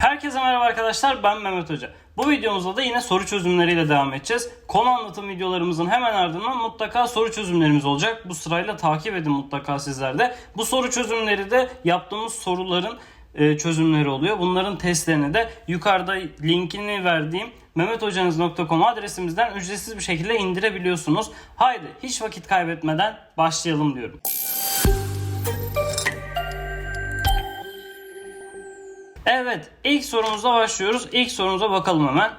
Herkese merhaba arkadaşlar ben Mehmet Hoca. Bu videomuzda da yine soru çözümleriyle devam edeceğiz. Konu anlatım videolarımızın hemen ardından mutlaka soru çözümlerimiz olacak. Bu sırayla takip edin mutlaka sizler de. Bu soru çözümleri de yaptığımız soruların e, çözümleri oluyor. Bunların testlerini de yukarıda linkini verdiğim mehmethocanız.com adresimizden ücretsiz bir şekilde indirebiliyorsunuz. Haydi hiç vakit kaybetmeden başlayalım diyorum. Evet, ilk sorumuzla başlıyoruz. İlk sorumuza bakalım hemen.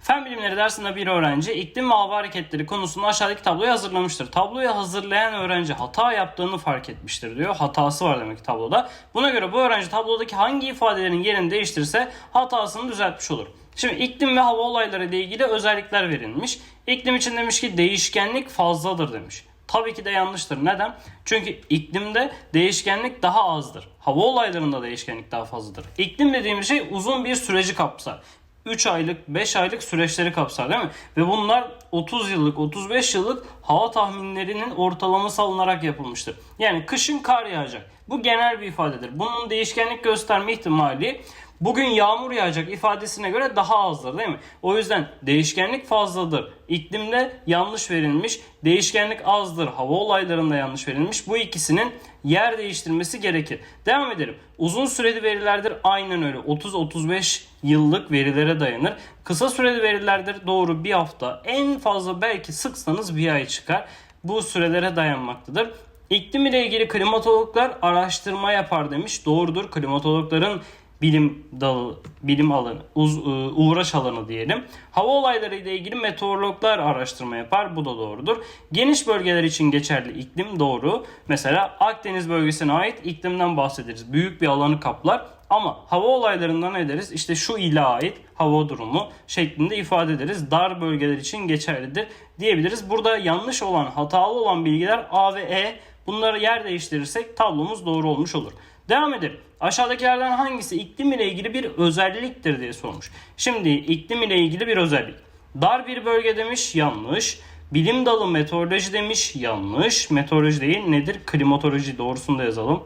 Fen bilimleri dersinde bir öğrenci iklim ve hava hareketleri konusunda aşağıdaki tabloyu hazırlamıştır. Tabloyu hazırlayan öğrenci hata yaptığını fark etmiştir diyor. Hatası var demek ki tabloda. Buna göre bu öğrenci tablodaki hangi ifadelerin yerini değiştirirse hatasını düzeltmiş olur. Şimdi iklim ve hava olayları ile ilgili özellikler verilmiş. İklim için demiş ki değişkenlik fazladır demiş. Tabii ki de yanlıştır. Neden? Çünkü iklimde değişkenlik daha azdır. Hava olaylarında değişkenlik daha fazladır. İklim dediğimiz şey uzun bir süreci kapsar. 3 aylık, 5 aylık süreçleri kapsar değil mi? Ve bunlar 30 yıllık, 35 yıllık hava tahminlerinin ortalaması alınarak yapılmıştır. Yani kışın kar yağacak. Bu genel bir ifadedir. Bunun değişkenlik gösterme ihtimali bugün yağmur yağacak ifadesine göre daha azdır değil mi? O yüzden değişkenlik fazladır. İklimde yanlış verilmiş, değişkenlik azdır. Hava olaylarında yanlış verilmiş. Bu ikisinin yer değiştirmesi gerekir. Devam edelim. Uzun süreli verilerdir. Aynen öyle. 30-35 yıllık verilere dayanır. Kısa süreli verilerdir. Doğru bir hafta. En fazla belki sıksanız bir ay çıkar. Bu sürelere dayanmaktadır. İklim ile ilgili klimatologlar araştırma yapar demiş. Doğrudur. Klimatologların bilim dalı, bilim alanı, uz, e, uğraş alanı diyelim. Hava olayları ile ilgili meteorologlar araştırma yapar. Bu da doğrudur. Geniş bölgeler için geçerli iklim doğru. Mesela Akdeniz bölgesine ait iklimden bahsederiz. Büyük bir alanı kaplar. Ama hava olaylarından ne deriz? İşte şu ile ait hava durumu şeklinde ifade ederiz. Dar bölgeler için geçerlidir diyebiliriz. Burada yanlış olan, hatalı olan bilgiler A ve E. Bunları yer değiştirirsek tablomuz doğru olmuş olur. Devam edelim. Aşağıdakilerden hangisi iklim ile ilgili bir özelliktir diye sormuş. Şimdi iklim ile ilgili bir özellik. Dar bir bölge demiş yanlış. Bilim dalı meteoroloji demiş yanlış. Meteoroloji değil nedir? Klimatoloji doğrusunu da yazalım.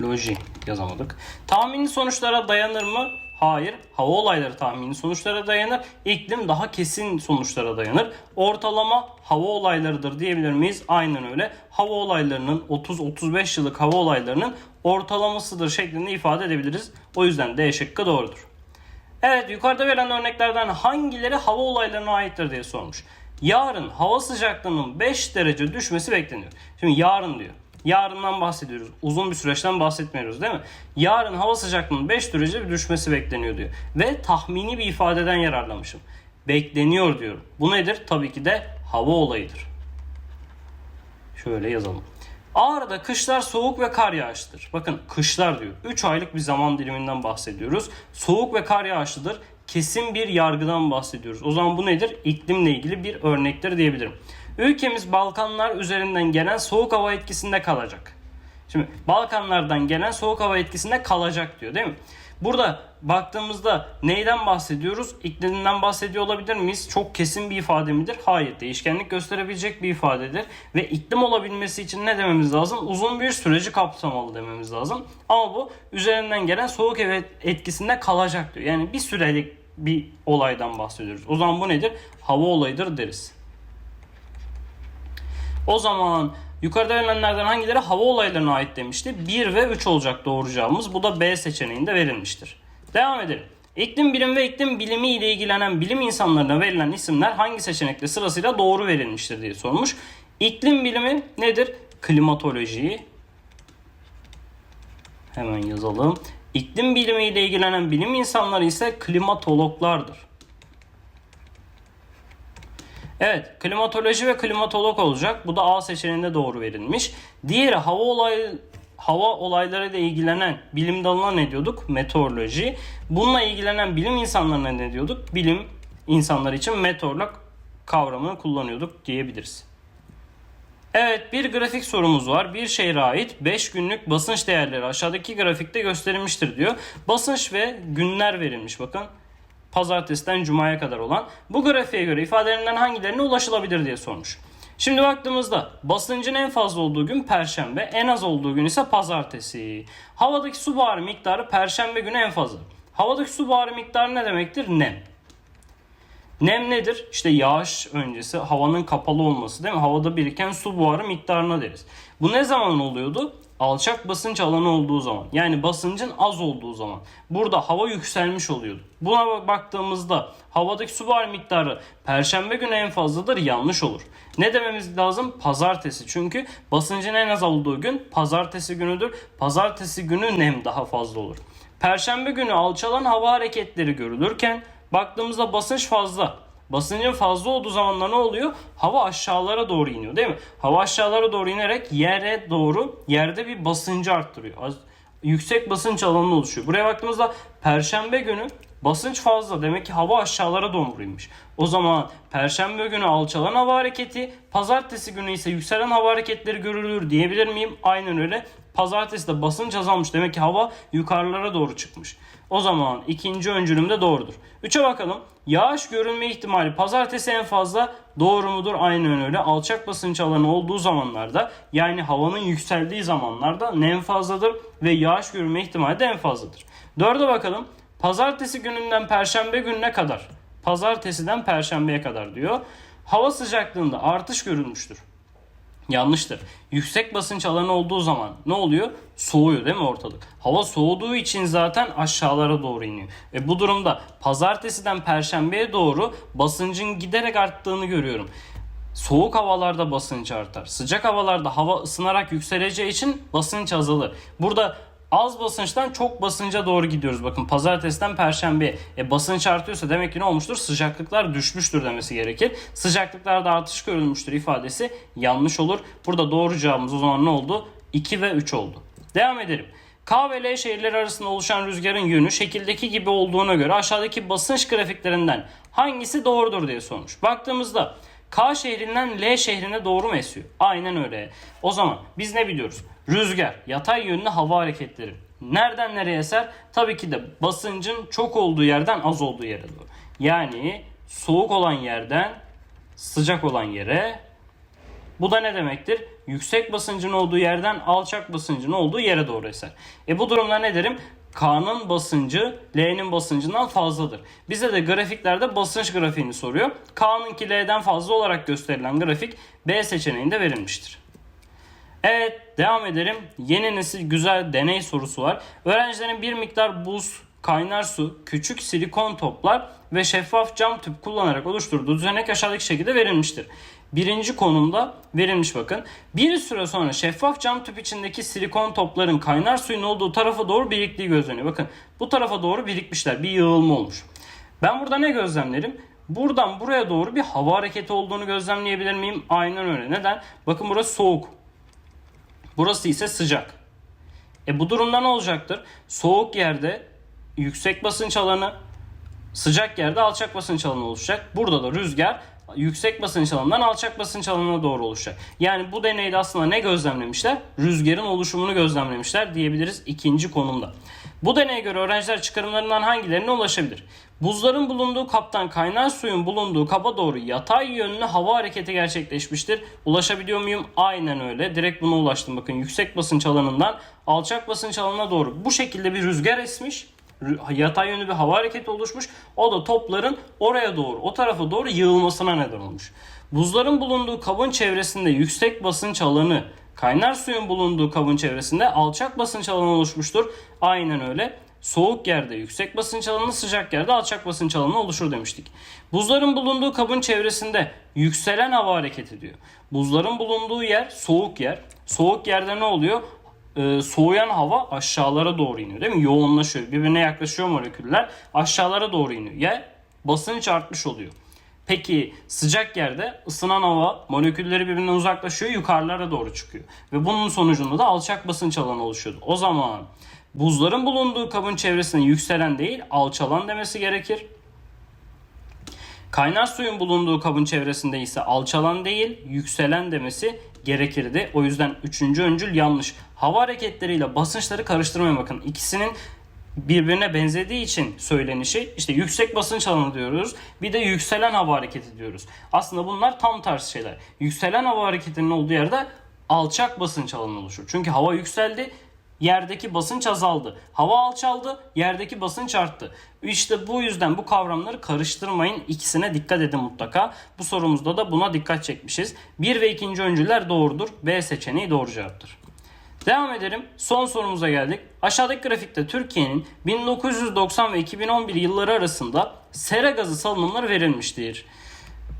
Loji yazamadık. Tahmini sonuçlara dayanır mı? Hayır. Hava olayları tahmini sonuçlara dayanır. İklim daha kesin sonuçlara dayanır. Ortalama hava olaylarıdır diyebilir miyiz? Aynen öyle. Hava olaylarının 30-35 yıllık hava olaylarının ortalamasıdır şeklinde ifade edebiliriz. O yüzden D şıkkı doğrudur. Evet yukarıda verilen örneklerden hangileri hava olaylarına aittir diye sormuş. Yarın hava sıcaklığının 5 derece düşmesi bekleniyor. Şimdi yarın diyor. Yarından bahsediyoruz. Uzun bir süreçten bahsetmiyoruz değil mi? Yarın hava sıcaklığının 5 derece bir düşmesi bekleniyor diyor. Ve tahmini bir ifadeden yararlamışım. Bekleniyor diyorum. Bu nedir? Tabii ki de hava olayıdır. Şöyle yazalım. Ağrı'da kışlar soğuk ve kar yağışlıdır. Bakın kışlar diyor. 3 aylık bir zaman diliminden bahsediyoruz. Soğuk ve kar yağışlıdır. Kesin bir yargıdan bahsediyoruz. O zaman bu nedir? İklimle ilgili bir örnektir diyebilirim. Ülkemiz Balkanlar üzerinden gelen soğuk hava etkisinde kalacak. Şimdi Balkanlardan gelen soğuk hava etkisinde kalacak diyor değil mi? Burada baktığımızda neyden bahsediyoruz? İklimden bahsediyor olabilir miyiz? Çok kesin bir ifade midir? Hayır. Değişkenlik gösterebilecek bir ifadedir. Ve iklim olabilmesi için ne dememiz lazım? Uzun bir süreci kapsamalı dememiz lazım. Ama bu üzerinden gelen soğuk etkisinde kalacak diyor. Yani bir sürelik bir olaydan bahsediyoruz. O zaman bu nedir? Hava olayıdır deriz. O zaman yukarıda verilenlerden hangileri hava olaylarına ait demişti? 1 ve 3 olacak doğru cevabımız. Bu da B seçeneğinde verilmiştir. Devam edelim. İklim bilim ve iklim bilimi ile ilgilenen bilim insanlarına verilen isimler hangi seçenekte sırasıyla doğru verilmiştir diye sormuş. İklim bilimi nedir? Klimatoloji. Hemen yazalım. İklim bilimi ile ilgilenen bilim insanları ise klimatologlardır. Evet, klimatoloji ve klimatolog olacak. Bu da A seçeneğinde doğru verilmiş. Diğeri hava olay hava olaylarıyla ilgilenen bilim dalına ne diyorduk? Meteoroloji. Bununla ilgilenen bilim insanlarına ne diyorduk? Bilim insanları için meteorolog kavramını kullanıyorduk diyebiliriz. Evet bir grafik sorumuz var. Bir şehre ait 5 günlük basınç değerleri aşağıdaki grafikte gösterilmiştir diyor. Basınç ve günler verilmiş bakın pazartesiden cumaya kadar olan bu grafiğe göre ifadelerinden hangilerine ulaşılabilir diye sormuş. Şimdi baktığımızda basıncın en fazla olduğu gün perşembe, en az olduğu gün ise pazartesi. Havadaki su buharı miktarı perşembe günü en fazla. Havadaki su buharı miktarı ne demektir? Nem. Nem nedir? İşte yağış öncesi havanın kapalı olması değil mi? Havada biriken su buharı miktarına deriz. Bu ne zaman oluyordu? Alçak basınç alanı olduğu zaman. Yani basıncın az olduğu zaman. Burada hava yükselmiş oluyordu. Buna baktığımızda havadaki su buharı miktarı perşembe günü en fazladır yanlış olur. Ne dememiz lazım? Pazartesi. Çünkü basıncın en az olduğu gün pazartesi günüdür. Pazartesi günü nem daha fazla olur. Perşembe günü alçalan hava hareketleri görülürken baktığımızda basınç fazla. Basıncın fazla olduğu zamanlar ne oluyor? Hava aşağılara doğru iniyor değil mi? Hava aşağılara doğru inerek yere doğru yerde bir basıncı arttırıyor. Yüksek basınç alanı oluşuyor. Buraya baktığımızda perşembe günü basınç fazla. Demek ki hava aşağılara doğru inmiş. O zaman perşembe günü alçalan hava hareketi, pazartesi günü ise yükselen hava hareketleri görülür diyebilir miyim? Aynen öyle. Pazartesi de basınç azalmış. Demek ki hava yukarılara doğru çıkmış. O zaman ikinci öncülüm de doğrudur. 3'e bakalım. Yağış görülme ihtimali pazartesi en fazla doğru mudur? Aynen öyle. Alçak basınç alanı olduğu zamanlarda yani havanın yükseldiği zamanlarda nem fazladır ve yağış görülme ihtimali de en fazladır. 4'e bakalım. Pazartesi gününden perşembe gününe kadar. Pazartesiden perşembeye kadar diyor. Hava sıcaklığında artış görülmüştür. Yanlıştır. Yüksek basınç alanı olduğu zaman ne oluyor? Soğuyor değil mi ortalık? Hava soğuduğu için zaten aşağılara doğru iniyor. E bu durumda pazartesiden perşembeye doğru basıncın giderek arttığını görüyorum. Soğuk havalarda basınç artar. Sıcak havalarda hava ısınarak yükseleceği için basınç azalır. Burada az basınçtan çok basınca doğru gidiyoruz. Bakın pazartesiden perşembeye. E basınç artıyorsa demek ki ne olmuştur? Sıcaklıklar düşmüştür demesi gerekir. Sıcaklıklarda artış görülmüştür ifadesi yanlış olur. Burada doğru cevabımız o zaman ne oldu? 2 ve 3 oldu. Devam edelim. K ve L şehirleri arasında oluşan rüzgarın yönü şekildeki gibi olduğuna göre aşağıdaki basınç grafiklerinden hangisi doğrudur diye sormuş. Baktığımızda K şehrinden L şehrine doğru mu esiyor? Aynen öyle. O zaman biz ne biliyoruz? Rüzgar, yatay yönlü hava hareketleri. Nereden nereye eser? Tabii ki de basıncın çok olduğu yerden az olduğu yere doğru. Yani soğuk olan yerden sıcak olan yere. Bu da ne demektir? Yüksek basıncın olduğu yerden alçak basıncın olduğu yere doğru eser. E bu durumda ne derim? K'nın basıncı L'nin basıncından fazladır. Bize de grafiklerde basınç grafiğini soruyor. K'nınki L'den fazla olarak gösterilen grafik B seçeneğinde verilmiştir. Evet devam edelim. Yeni nesil güzel deney sorusu var. Öğrencilerin bir miktar buz, kaynar su, küçük silikon toplar ve şeffaf cam tüp kullanarak oluşturduğu düzenek aşağıdaki şekilde verilmiştir. Birinci konumda verilmiş bakın. Bir süre sonra şeffaf cam tüp içindeki silikon topların kaynar suyun olduğu tarafa doğru biriktiği gözleniyor. Bakın bu tarafa doğru birikmişler. Bir yığılma olmuş. Ben burada ne gözlemlerim? Buradan buraya doğru bir hava hareketi olduğunu gözlemleyebilir miyim? Aynen öyle. Neden? Bakın burası soğuk. Burası ise sıcak. E bu durumda ne olacaktır? Soğuk yerde yüksek basınç alanı, sıcak yerde alçak basınç alanı oluşacak. Burada da rüzgar yüksek basınç alanından alçak basınç alanına doğru oluşacak. Yani bu deneyde aslında ne gözlemlemişler? Rüzgarın oluşumunu gözlemlemişler diyebiliriz ikinci konumda. Bu deneye göre öğrenciler çıkarımlarından hangilerine ulaşabilir? Buzların bulunduğu kaptan kaynar suyun bulunduğu kaba doğru yatay yönlü hava hareketi gerçekleşmiştir. Ulaşabiliyor muyum? Aynen öyle. Direkt buna ulaştım. Bakın yüksek basınç alanından alçak basınç alanına doğru bu şekilde bir rüzgar esmiş yatay yönlü bir hava hareketi oluşmuş. O da topların oraya doğru, o tarafa doğru yığılmasına neden olmuş. Buzların bulunduğu kabın çevresinde yüksek basınç alanı, kaynar suyun bulunduğu kabın çevresinde alçak basınç alanı oluşmuştur. Aynen öyle. Soğuk yerde yüksek basınç alanı, sıcak yerde alçak basınç alanı oluşur demiştik. Buzların bulunduğu kabın çevresinde yükselen hava hareketi diyor. Buzların bulunduğu yer soğuk yer. Soğuk yerde ne oluyor? E, soğuyan hava aşağılara doğru iniyor değil mi? Yoğunlaşıyor. Birbirine yaklaşıyor moleküller. Aşağılara doğru iniyor. Ya basınç artmış oluyor. Peki sıcak yerde ısınan hava molekülleri birbirinden uzaklaşıyor yukarılara doğru çıkıyor. Ve bunun sonucunda da alçak basınç alanı oluşuyordu. O zaman buzların bulunduğu kabın çevresinde yükselen değil alçalan demesi gerekir. Kaynar suyun bulunduğu kabın çevresinde ise alçalan değil yükselen demesi gerekirdi. O yüzden üçüncü öncül yanlış. Hava hareketleriyle basınçları karıştırmayın bakın. İkisinin birbirine benzediği için söylenişi işte yüksek basınç alanı diyoruz. Bir de yükselen hava hareketi diyoruz. Aslında bunlar tam tersi şeyler. Yükselen hava hareketinin olduğu yerde alçak basınç alanı oluşur. Çünkü hava yükseldi, yerdeki basınç azaldı. Hava alçaldı, yerdeki basınç arttı. İşte bu yüzden bu kavramları karıştırmayın. İkisine dikkat edin mutlaka. Bu sorumuzda da buna dikkat çekmişiz. 1 ve 2. öncüler doğrudur. B seçeneği doğru cevaptır. Devam edelim. Son sorumuza geldik. Aşağıdaki grafikte Türkiye'nin 1990 ve 2011 yılları arasında sera gazı salınımları verilmiştir.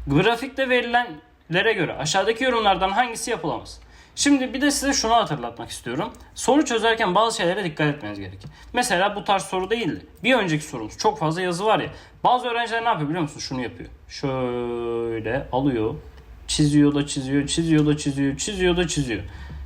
Grafikte verilenlere göre aşağıdaki yorumlardan hangisi yapılamaz? Şimdi bir de size şunu hatırlatmak istiyorum. Soru çözerken bazı şeylere dikkat etmeniz gerekir. Mesela bu tarz soru değildi. Bir önceki sorumuz çok fazla yazı var ya. Bazı öğrenciler ne yapıyor biliyor musun? Şunu yapıyor. Şöyle alıyor. Çiziyor da çiziyor, çiziyor da çiziyor, çiziyor da çiziyor.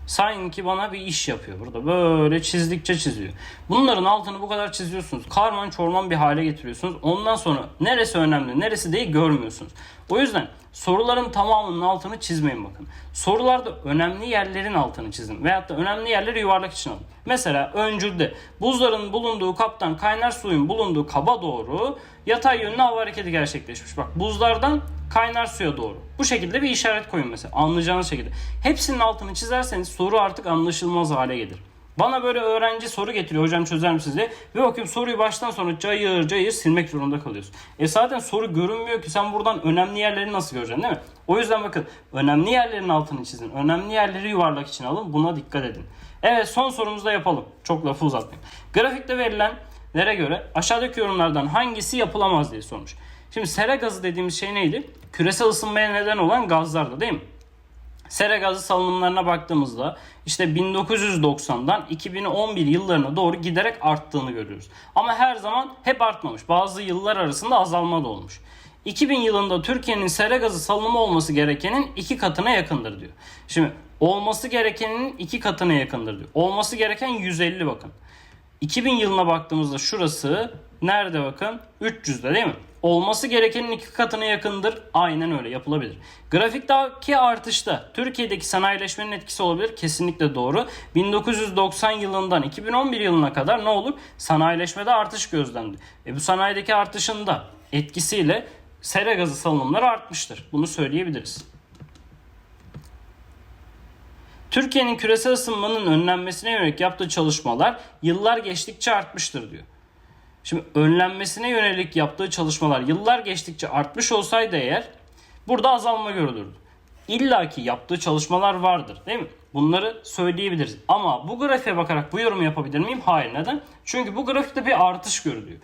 Sanki bana bir iş yapıyor burada. Böyle çizdikçe çiziyor. Bunların altını bu kadar çiziyorsunuz. Karman çorman bir hale getiriyorsunuz. Ondan sonra neresi önemli, neresi değil görmüyorsunuz. O yüzden soruların tamamının altını çizmeyin bakın. Sorularda önemli yerlerin altını çizin. Veyahut da önemli yerleri yuvarlak için alın. Mesela öncülde buzların bulunduğu kaptan kaynar suyun bulunduğu kaba doğru yatay yönlü hava hareketi gerçekleşmiş. Bak buzlardan kaynar suya doğru. Bu şekilde bir işaret koyun mesela anlayacağınız şekilde. Hepsinin altını çizerseniz soru artık anlaşılmaz hale gelir. Bana böyle öğrenci soru getiriyor hocam çözer misiniz diye. Ve bakıyorum soruyu baştan sona cayır cayır silmek zorunda kalıyorsun. E zaten soru görünmüyor ki sen buradan önemli yerleri nasıl göreceksin değil mi? O yüzden bakın önemli yerlerin altını çizin. Önemli yerleri yuvarlak için alın. Buna dikkat edin. Evet son sorumuzu da yapalım. Çok lafı uzatmayayım. Grafikte verilenlere göre aşağıdaki yorumlardan hangisi yapılamaz diye sormuş. Şimdi sera gazı dediğimiz şey neydi? Küresel ısınmaya neden olan gazlardı değil mi? Sera gazı salınımlarına baktığımızda işte 1990'dan 2011 yıllarına doğru giderek arttığını görüyoruz. Ama her zaman hep artmamış. Bazı yıllar arasında azalma da olmuş. 2000 yılında Türkiye'nin sera gazı salınımı olması gerekenin iki katına yakındır diyor. Şimdi olması gerekenin iki katına yakındır diyor. Olması gereken 150 bakın. 2000 yılına baktığımızda şurası nerede bakın? 300'de değil mi? Olması gerekenin iki katına yakındır. Aynen öyle yapılabilir. Grafikteki artışta Türkiye'deki sanayileşmenin etkisi olabilir. Kesinlikle doğru. 1990 yılından 2011 yılına kadar ne olur? Sanayileşmede artış gözlendi. E bu sanayideki artışın da etkisiyle sera gazı salınımları artmıştır. Bunu söyleyebiliriz. Türkiye'nin küresel ısınmanın önlenmesine yönelik yaptığı çalışmalar yıllar geçtikçe artmıştır diyor. Şimdi önlenmesine yönelik yaptığı çalışmalar yıllar geçtikçe artmış olsaydı eğer burada azalma görülürdü. İlla ki yaptığı çalışmalar vardır değil mi? Bunları söyleyebiliriz. Ama bu grafiğe bakarak bu yorumu yapabilir miyim? Hayır. Neden? Çünkü bu grafikte bir artış görülüyor.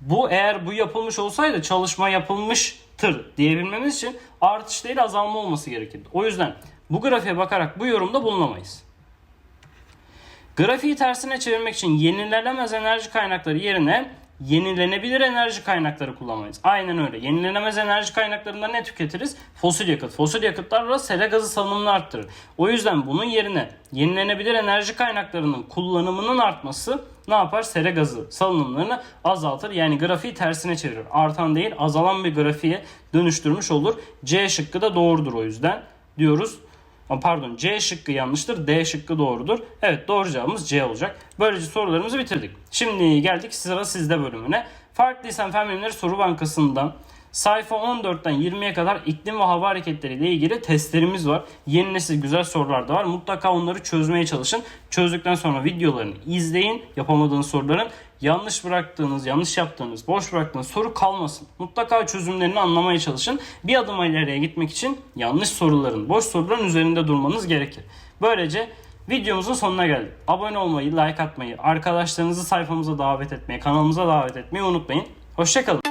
Bu eğer bu yapılmış olsaydı çalışma yapılmıştır diyebilmemiz için artış değil azalma olması gerekirdi. O yüzden bu grafiğe bakarak bu yorumda bulunamayız. Grafiği tersine çevirmek için yenilenemez enerji kaynakları yerine yenilenebilir enerji kaynakları kullanmayız. Aynen öyle. Yenilenemez enerji kaynaklarında ne tüketiriz? Fosil yakıt. Fosil yakıtlarla sera gazı salınımını arttırır. O yüzden bunun yerine yenilenebilir enerji kaynaklarının kullanımının artması ne yapar? Sera gazı salınımlarını azaltır. Yani grafiği tersine çevirir. Artan değil azalan bir grafiğe dönüştürmüş olur. C şıkkı da doğrudur o yüzden diyoruz. Pardon C şıkkı yanlıştır. D şıkkı doğrudur. Evet doğru cevabımız C olacak. Böylece sorularımızı bitirdik. Şimdi geldik sıra sizde bölümüne. Farklı lisan fen bilimleri soru bankasından sayfa 14'ten 20'ye kadar iklim ve hava hareketleri ile ilgili testlerimiz var. Yeni nesil güzel sorular da var. Mutlaka onları çözmeye çalışın. Çözdükten sonra videolarını izleyin. Yapamadığınız soruların yanlış bıraktığınız, yanlış yaptığınız, boş bıraktığınız soru kalmasın. Mutlaka çözümlerini anlamaya çalışın. Bir adım ileriye gitmek için yanlış soruların, boş soruların üzerinde durmanız gerekir. Böylece videomuzun sonuna geldik. Abone olmayı, like atmayı, arkadaşlarınızı sayfamıza davet etmeyi, kanalımıza davet etmeyi unutmayın. Hoşçakalın.